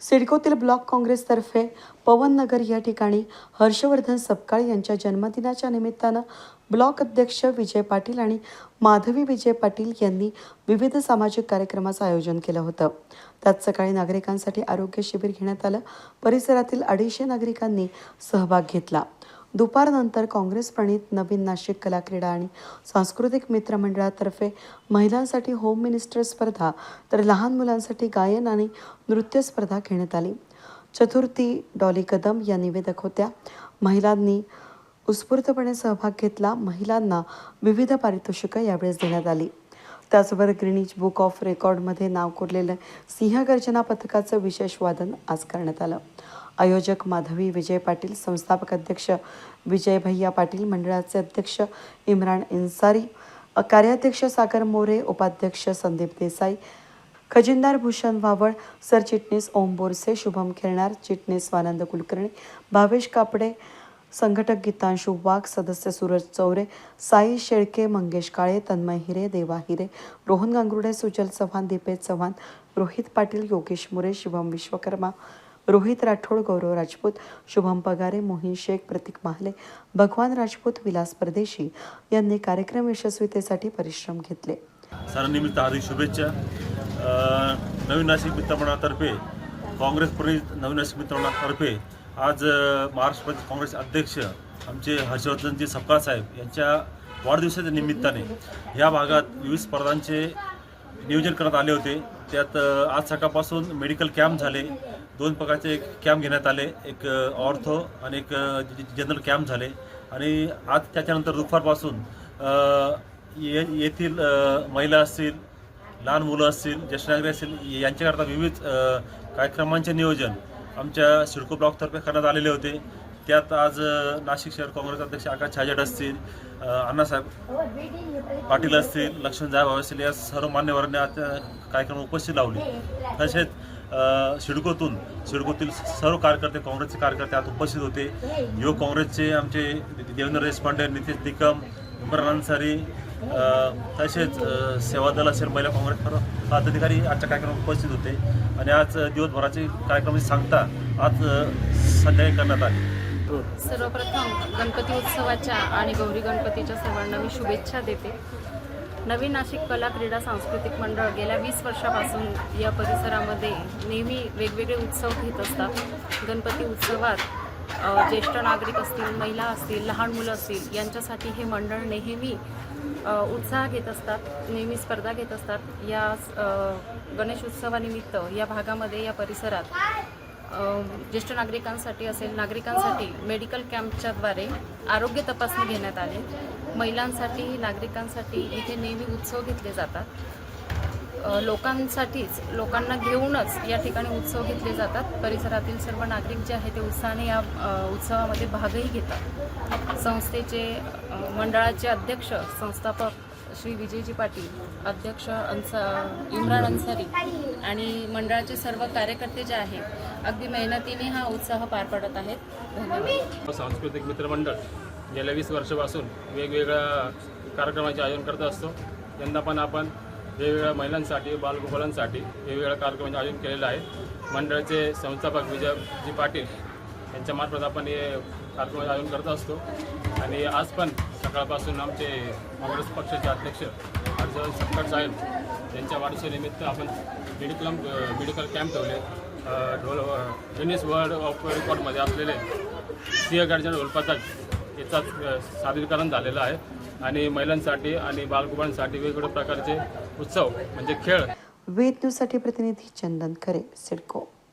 सिडकोतील block काँग्रेसतर्फे पवननगर या ठिकाणी हर्षवर्धन सपकाळ यांच्या जन्मदिनाच्या निमित्तानं ब्लॉक अध्यक्ष विजय पाटील आणि माधवी विजय पाटील यांनी विविध सामाजिक कार्यक्रमाचं आयोजन केलं होतं. त्यात सकाळी नागरिकांसाठी आरोग्य शिबिर घेण्यात आलं. परिसरातील अडीचशे नागरिकांनी सहभाग घेतला. दुपारनंतर काँग्रेस प्रणित नवीन नाशिक कला क्रीडा आणि सांस्कृतिक मित्र मंडळातर्फे महिलांसाठी होम मिनिस्टर स्पर्धा तर लहान मुलांसाठी गायन आणि नृत्य स्पर्धा घेण्यात आली. चतुर्थी डॉली कदम या निवेदक होत्या. महिलांनी उत्स्फूर्तपणे सहभाग घेतला. महिलांना विविध पारितोषिकं यावेळेस देण्यात आली. त्याचबरोबर ग्रीनिच बुक ऑफ रेकॉर्डमध्ये नाव कोरलेलं सिंहगर्जना पथकाचं विशेष वादन आज करण्यात आलं. आयोजक माधवी विजय पाटील संस्थापक अध्यक्ष विजय भैया पाटील मंडळाचे अध्यक्ष इम्रान इन्सारी कार्याध्यक्ष सागर मोरे उपाध्यक्ष संदीप देसाई खजिनदार भूषण वावळ सरचिटणीस ओम बोरसे शुभम खेळणार चिटणीस स्वानंद कुलकर्णी भावेश कापडे संघटक गीतांशु वाघ सदस्य सूरज चौरे साई शेळके मंगेश काळे तन्मय हिरे देवा हिरे रोहन गांगुर्डे सुजल चव्हाण दीपेश चव्हाण रोहित पाटील योगेश मुरे शिवम विश्वकर्मा रोहित राठोड गौरव राजपूत शुभम पगारे मोहिन शेख प्रतीक महाले भगवान राजपूत विलास परदेशी यांनी कार्यक्रम यशस्वीतेसाठी परिश्रम घेतले. सरनिमित्त हार्दिक शुभेच्छा. नवीन नाशिक मित्रमंडळातर्फे काँग्रेस प्रणित नवीन नाशिक मित्रमंडळातर्फे आज महाराष्ट्र प्रदेश काँग्रेस अध्यक्ष आमचे हर्षवर्धनजी सपकाळ साहेब यांच्या वाढदिवसाच्या निमित्ताने या भागात विविध स्पर्धांचे नियोजन करण्यात आले होते. त्यात आज सकाळपासून मेडिकल कॅम्प झाले. दोन प्रकारचे कॅम्प घेण्यात आले एक ऑर्थो आणि एक जनरल कॅम्प झाले. आणि आज त्याच्यानंतर दुपारपासून ये येथील महिला असतील लहान मुलं असतील ज्येष्ठ नागरिक असतील यांच्याकरता विविध कार्यक्रमांचे नियोजन आमच्या सिडको ब्लॉकतर्फे करण्यात आलेले होते. त्यात आज नाशिक शहर काँग्रेस अध्यक्ष आकाश छाजट असतील अण्णासाहेब पाटील असतील लक्ष्मण जायभाव असतील या सर्व मान्यवरांनी आज कार्यक्रम उपस्थित लावली. तसेच अ, सिडकोतून सिडकोतील सर्व कार्यकर्ते काँग्रेसचे कार्यकर्ते आज उपस्थित होते. युवक काँग्रेसचे आमचे देवेंद्र देशपांडे नितीश निकम इम्रान अन्सारी तसेच सेवादल सेवा दल असेल महिला काँग्रेस पदाधिकारी आजच्या कार्यक्रमात उपस्थित होते. आणि आज दिवसभराचे कार्यक्रम सांगता आज संध्याकाळी करण्यात आले. सर्वप्रथम गणपती उत्सवाच्या आणि गौरी गणपतीच्या सर्वांना मी शुभेच्छा देते. नवीन नाशिक कला क्रीडा सांस्कृतिक मंडळ गेल्या वीस वर्षापासून या परिसरामध्ये नेहमी वेगवेगळे उत्सव घेत असतात. गणपती उत्सवात ज्येष्ठ नागरिक असतील महिला असतील लहान मुलं असतील यांच्यासाठी हे मंडळ नेहमी उत्साह घेत असतात नेहमी स्पर्धा घेत असतात. या गणेश उत्सवानिमित्त या भागामध्ये या परिसरात ज्येष्ठ नागरिकांसाठी असेल नागरिकांसाठी मेडिकल कॅम्पच्याद्वारे आरोग्य तपासणी घेण्यात आली. महिलांसाठी नागरिकांसाठी इथे नेहमी उत्सव घेतले जातात. लोकांसाठीच लोकांना घेऊनच या ठिकाणी उत्सव घेतले जातात. परिसरातील सर्व नागरिक जे आहे ते उत्साहाने या उत्सवामध्ये भागही घेतात. संस्थेचे मंडळाचे अध्यक्ष संस्थापक श्री विजयजी पाटील अध्यक्ष अन्सा इम्रान अन्सारी आणि मंडळाचे सर्व कार्यकर्ते जे आहेत अगदी मेहनतीने हा उत्साह पार पडत आहेत. धन्यवाद. सांस्कृतिक मित्रमंडळ गेल्या वीस वर्षापासून वेगवेगळ्या कार्यक्रमाचे आयोजन करत असतो. यंदा पण आपण वेगवेगळ्या महिलांसाठी बालगोपालांसाठी वेगवेगळ्या कार्यक्रमाचे आयोजन केलेलं आहे. मंडळाचे संस्थापक विजयजी पाटील यांच्यामार्फत आपण हे कार्यक्रमाचे आयोजन करत असतो. आणि आज पण सकाळपासून आमचे काँग्रेस पक्षाचे अध्यक्ष अर्ज सत्कार साहेब यांच्या वाढदिवसानिमित्त आपण मेडिकल मेडिकल कॅम्प ठेवले. ढोल युनिस वर्ल्ड ऑफ रेकॉर्डमध्ये असलेले सिंहगडच्या ढोलपथक याचा सादरीकरण झालेलं आहे. आणि महिलांसाठी आणि बालकुमारांसाठी वेगवेगळ्या प्रकारचे उत्सव म्हणजे खेळ. वेद न्यूजसाठी प्रतिनिधी चंदन खरे सिडको.